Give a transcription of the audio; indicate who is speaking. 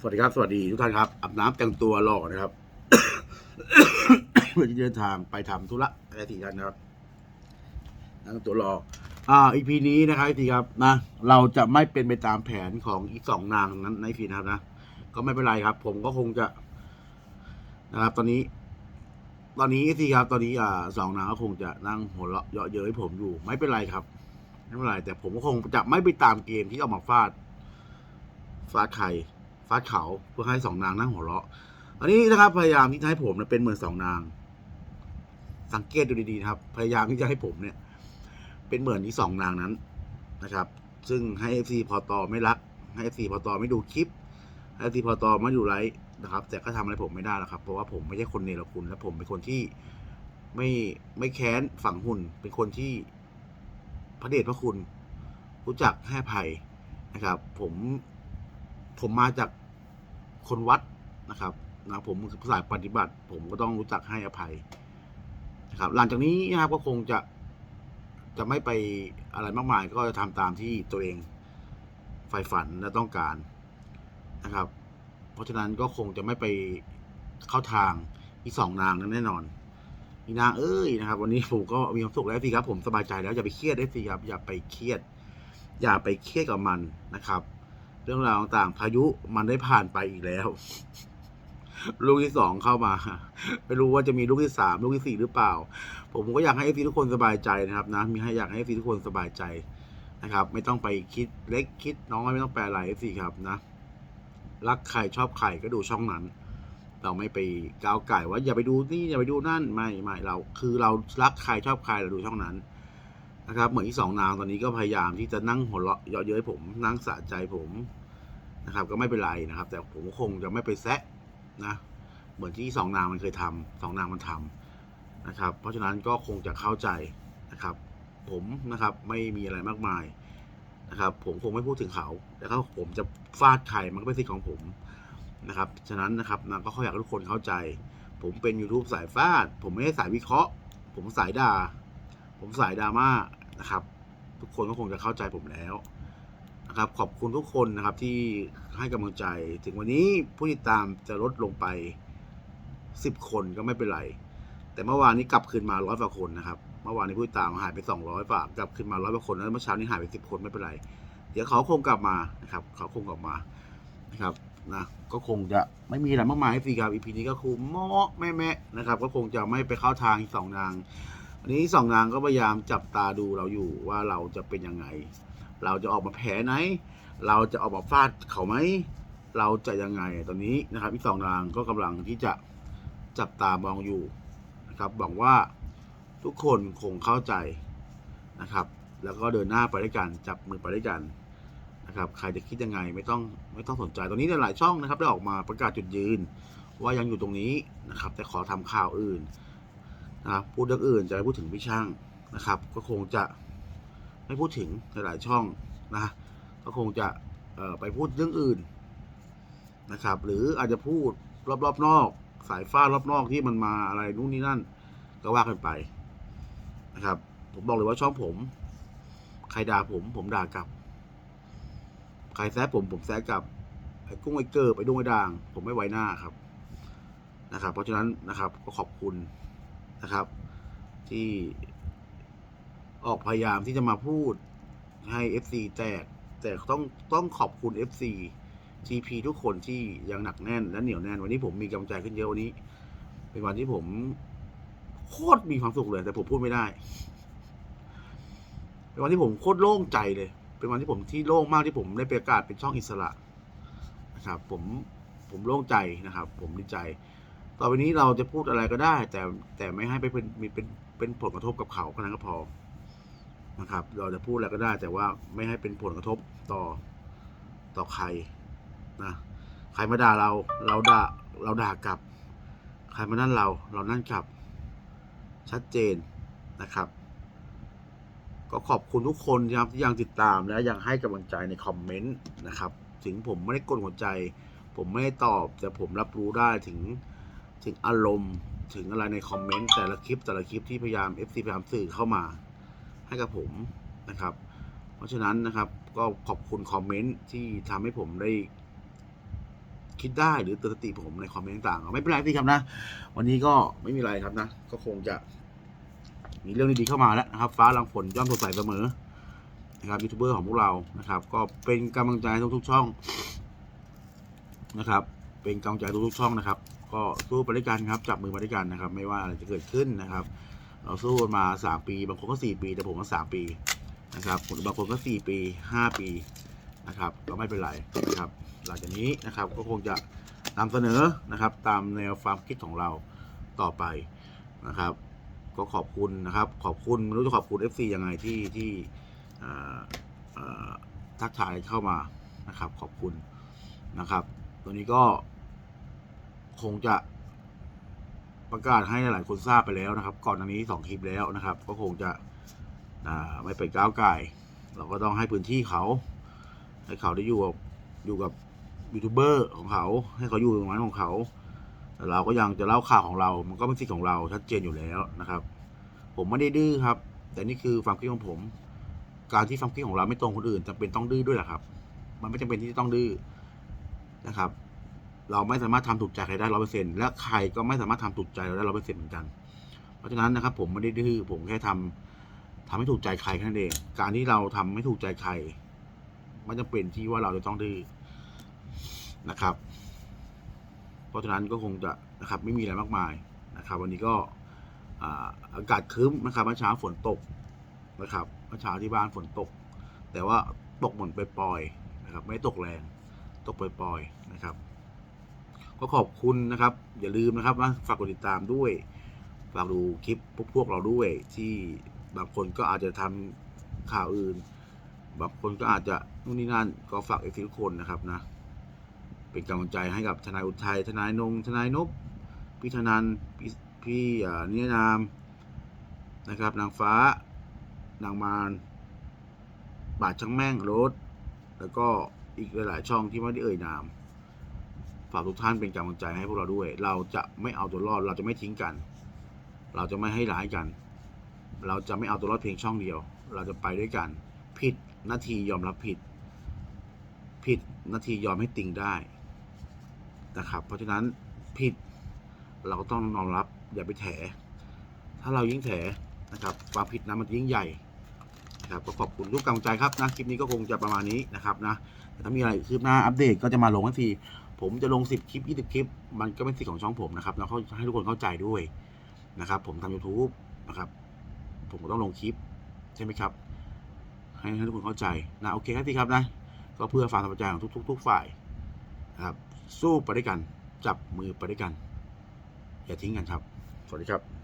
Speaker 1: สวัสดีครับ สวัสดีทุกท่านครับอาบน้ำแต่งตัวรอนะครับเพื่อที่จะเดินทางไปทำธุระอะไรทีกันนะครับนั่งตัวรออ่าอีพีนี้นะครับทีครับนะเราจะไม่เป็นไปตามแผนของอีกสองนางนั้นในฟีนะครับนะก็ไม่เป็นไรครับ ผมก็คงจะนะครับ ตอนนี้ ตอนนี้ทีครับตอนนี้อ่าสองนางก็คงจะนั่งหัวเราะเยาะเย้ยผมอยู่ ไม่เป็นไรครับไม่เป็นไรแต่ผมก็คงจะไม่ไปตามเกมที่เอามาฟาดฟาดไข่ ฟาดเขาเพื่อให้สองนางนั่งหัวเราะ อันนี้นะครับพยายามที่จะให้ผมเป็นเหมือนสองนาง สังเกตดูดีๆนะครับ พยายามที่จะให้ผมเนี่ย เป็นเหมือนที่สองนางนั้นนะครับ ซึ่งให้เอฟซีพอตอไม่รัก ให้เอฟซีพอตอไม่ดูคลิปให้เอฟซีพอตอไม่ดูไลฟ์นะครับ แต่ก็ทำอะไรผมไม่ได้แล้วครับ เพราะว่าผมไม่ใช่คนเนรคุณ และผมเป็นคนที่ไม่ไม่แค้นฝังหุ่น เป็นคนที่พระเดชพระคุณ รู้จักให้ภัยนะครับ ผม ผมมาจากคนวัดนะครับนะผมสายปฏิบัติ ผมก็ต้องรู้จักให้อภัยนะครับ หลังจากนี้นะครับก็คงจะจะไม่ไปอะไรมากมาย ก็จะทำตามที่ตัวเองใฝ่ฝันและต้องการนะครับ เพราะฉะนั้นก็คงจะไม่ไปเข้าทางอีสองนางนั้นแน่นอนอีนางเอ้ยนะครับ วันนี้ผมก็มีความสุขแล้วสิครับ ผมสบายใจแล้วอย่าไปเครียดได้สิครับอย่าไปเครียด อย่าไปเครียดกับมันนะครับ เรื่องราวต่างๆพายุมันได้ผ่านไปอีกแล้ว ลูกที่สองเข้ามา ไม่รู้ว่าจะมีลูกที่สามลูกที่สี่หรือเปล่า ผมก็อยากให้เอฟซีทุกคนสบายใจนะครับ นะ มีให้อยากให้เอฟซีทุกคนสบายใจนะครับ ไม่ต้องไปคิดเล็กคิดน้อยไม่ต้องแปลอะไรเอฟซีครับนะ รักใครชอบใครก็ดูช่องนั้น เราไม่ไปก้าวไก่ว่าอย่าไปดูนี่อย่าไปดูนั่นไม่ไม่เรา คือเรารักใครชอบใครเราดูช่องนั้นนะครับเหมือนที่สองนางตอนนี้ก็พยายามที่จะนั่งหัวเราะเยาะเย้ยผมนั่งสะใจผม นะครับ ก็ไม่เป็นไรนะครับ แต่ผมคงจะไม่ไปแซะนะเหมือนที่สองนางมันเคยทำสองนางมันทำนะครับ เพราะฉะนั้นก็คงจะเข้าใจนะครับ ผมนะครับไม่มีอะไรมากมายนะครับ ผมคงไม่พูดถึงเขาแต่ถ้าผมจะฟาดใครมันก็เป็นสิทธิ์ของผมนะครับฉะนั้นนะครับนะก็ขออยากให้ทุกคนเข้าใจ ผมเป็น YouTube สายฟาด ผมไม่ได้สายวิเคราะห์ ผมสายด่า ผมสายดราม่านะครับ ทุกคนก็คงจะเข้าใจผมแล้ว นะครับ ขอบคุณทุกคนนะครับที่ให้กำลังใจ ถึงวันนี้ผู้ติดตามจะลดลงไป 10 คนก็ไม่เป็นไร แต่เมื่อวานนี้กลับคืนมาร้อยกว่าคนนะครับ เมื่อวานนี้ผู้ติดตามหายไป 200ฝ่ากลับคืนมาร้อยกว่าคนแล้วเมื่อเช้านี้หายไป 10 คนไม่เป็นไร เดี๋ยวเขาคงกลับมานะครับ เขาคงกลับมานะครับนะก็คงจะไม่มีอะไรมากมายสิครับอีพีนี้ก็คือเมาะแม่แม่นะครับ ก็คงจะไม่ไปเข้าทางสองนาง อันนี้สองนางก็พยายามจับตาดูเราอยู่ว่าเราจะเป็นยังไง เราจะออกมาแผลไหน เราจะออกมาฟาดเขาไหม เราจะยังไงตอนนี้นะครับอีกสองนางก็กำลังที่จะจับตามองอยู่นะครับหวังว่าทุกคนคงเข้าใจนะครับ แล้วก็เดินหน้าไปด้วยกันจับมือไปด้วยกันนะครับใครจะคิดยังไงไม่ต้องไม่ต้องสนใจตอนนี้เนี่ยหลายช่องนะครับ ได้ออกมาประกาศจุดยืน ว่ายังอยู่ตรงนี้นะครับ แต่ขอทำข่าวอื่นนะครับพูดเรื่องอื่นจะไม่พูดถึงพี่ช่างนะครับ ก็คงจะ ไม่พูดถึงหลายช่องนะก็คงจะไปพูดเรื่องอื่นนะครับ หรืออาจจะพูดรอบๆนอก สายฟ้ารอบนอกที่มันมาอะไรนู่นนี่นั่น ก็ว่ากันไปนะครับ ผมบอกเลยว่าช่องผม ใครด่าผมผมด่ากลับ ใครแซะผมผมแซะกลับไอ้กุ้งไอ้เกิบไอ้ดวงไอ้ด่าง ผมไม่ไว้หน้าครับนะครับ เพราะฉะนั้นนะครับก็ขอบคุณนะครับ ที่ ออกพยายามที่จะมาพูดให้ FC แตกแต่ต้องต้องขอบคุณ FC GP ทุกคนที่ยังหนักแน่นและเหนียวแน่น วันนี้ผมมีกำลังใจขึ้นเยอะวันนี้ เป็นวันที่ผมโคตรมีความสุขเลย แต่ผมพูดไม่ได้ เป็นวันที่ผมโคตรโล่งใจเลย เป็นวันที่ผมที่โล่งมากที่ผมได้ประกาศเป็นช่องอิสระนะครับ ผมผมโล่งใจนะครับ ผมดีใจ ต่อไปนี้เราจะพูดอะไรก็ได้ แต่แต่ไม่ให้ไปเป็นมีเป็นเป็นผลกระทบกับเขาแค่นั้นก็พอ นะครับ เราจะพูดอะไรก็ได้ แต่ว่าไม่ให้เป็นผลกระทบต่อต่อใครนะใครมาด่าเรา เราด่าเราด่ากลับ ใครมานั่นเรา เรานั่นกลับ ชัดเจนนะครับ ก็ขอบคุณทุกคนนะครับที่ยังติดตามและยังให้กำลังใจในคอมเมนต์นะครับ ถึงผมไม่ได้กดหัวใจ ผมไม่ได้ตอบ แต่ผมรับรู้ได้ถึงถึงอารมณ์ถึงอะไรในคอมเมนต์แต่ละคลิปแต่ละคลิปที่พยายาม FC พยายามสื่อเข้ามา ให้กับผมนะครับ เพราะฉะนั้นนะครับก็ขอบคุณคอมเมนต์ที่ทำให้ผมได้คิดได้หรือเตือนสติผมในคอมเมนต์ต่างๆไม่เป็นไรพี่ครับนะ วันนี้ก็ไม่มีอะไรครับนะ ก็คงจะ มีเรื่องดีๆเข้ามาแล้วนะครับ ฟ้าหลังฝนย่อมสดใสเสมอนะครับยูทูบเบอร์ของพวกเรานะครับ ก็เป็นกำลังใจทุกๆช่องนะครับ เป็นกำลังใจทุกๆช่องนะครับ ก็สู้ไปด้วยกันครับ จับมือมาด้วยกันนะครับ ไม่ว่าอะไรจะเกิดขึ้นนะครับ เราสู้มาสามปี บางคนก็สี่ปีแต่ผมก็สามปีนะครับบางคนก็สี่ปีห้าปีนะครับก็ไม่เป็นไรนะครับหลังจากนี้นะครับก็คงจะนำเสนอนะครับ ตามแนวความคิดของเราต่อไปนะครับ ก็ขอบคุณนะครับ ขอบคุณไม่รู้จะขอบคุณ FC ยังไงที่ที่ทักทายเข้ามานะครับ ขอบคุณนะครับ ตัวนี้ก็คงจะ ประกาศให้หลายคนทราบไปแล้วนะครับ ก่อนอันนี้สองคลิปแล้วนะครับ ก็คงจะไม่ไปก้าวไก่เราก็ต้องให้พื้นที่เขา ให้เขาได้อยู่กับอยู่กับยูทูบเบอร์ของเขา ให้เขาอยู่ตรงนั้นของเขาแต่เราก็ยังจะเล่าข่าวของเรา มันก็เป็นสิทธิ์ของเราชัดเจนอยู่แล้วนะครับ ผมไม่ได้ดื้อครับ แต่นี่คือความคิดของผม การที่ความคิดของเราไม่ตรงคนอื่นจำเป็นต้องดื้อด้วยเหรอครับ มันไม่จำเป็นที่จะต้องดื้อนะครับ เราไม่สามารถทำถูกใจใครได้ร้อเปอร์เซ็นต์และใครก็ไม่สามารถทำถูกใจเราได้ร้อเปอร์เซ็นต์เหมือนกัน เพราะฉะนั้นนะครับ ผมไม่ได้ดื้อผมแค่ทำทำให้ถูกใจใครแค่นั้นเอง การที่เราทำไม่ถูกใจใครไม่จำเป็นที่ว่าเราจะต้องดื้อนะครับ เพราะฉะนั้นก็คงจะนะครับไม่มีอะไรมากมายนะครับ วันนี้ก็อากาศครึ้มนะครับเมื่อเช้าฝนตกนะครับเมื่อเช้าที่บ้านฝนตก แต่ว่าตกเหมือนปล่อยๆนะครับ ไม่ตกแรง ตกปล่อยๆนะครับ ก็ขอบคุณนะครับ อย่าลืมนะครับว่าฝากกดติดตามด้วย ฝากดูคลิปพวกพวกเราด้วยที่บางคนก็อาจจะทำข่าวอื่น บางคนก็อาจจะนู่นนี่นั่นก็ฝากเอฟทุกคนนะครับนะ เป็นกำลังใจให้กับทนายอุทัยทนายนงทนายนบพี่ธนันพี่พี่อนิยนามนะครับ นางฟ้า นางมารบาทช่างแม่งรถ แล้วก็อีกหลาย ๆ ช่องที่ไม่ได้เอ่ยนาม ฝากทุกท่านเป็นกำลังใจให้พวกเราด้วย เราจะไม่เอาตัวรอด เราจะไม่ทิ้งกัน เราจะไม่ให้ร้ายกัน เราจะไม่เอาตัวรอดเพียงช่องเดียว เราจะไปด้วยกัน ผิดนาทียอมรับผิด ผิดนาทียอมให้ติงได้นะครับ เพราะฉะนั้นผิดเราก็ต้องยอมรับอย่าไปแถ ถ้าเรายิ่งแถนะครับความผิดนั้นมันยิ่งใหญ่นะครับก็ขอบคุณทุกกำลังใจครับนะคลิปนี้ก็คงจะประมาณนี้นะครับนะแต่ถ้ามีอะไรคืบหน้าอัปเดตก็จะมาลงทันที ผมจะลง 10 คลิป 20 คลิป มันก็เป็นสิทธิ์ของช่องผมนะครับแล้วเขาให้ทุกคนเข้าใจด้วยนะครับ ผมทำ YouTube นะครับ ผมก็ต้องลงคลิป ใช่ไหมครับ ให้ให้ทุกคนเข้าใจนะโอเคครับที่ครับนะ ก็เพื่อความสบายใจของทุกๆทุกฝ่ายนะครับ สู้ไปด้วยกัน จับมือไปด้วยกัน อย่าทิ้งกันครับ สวัสดีครับ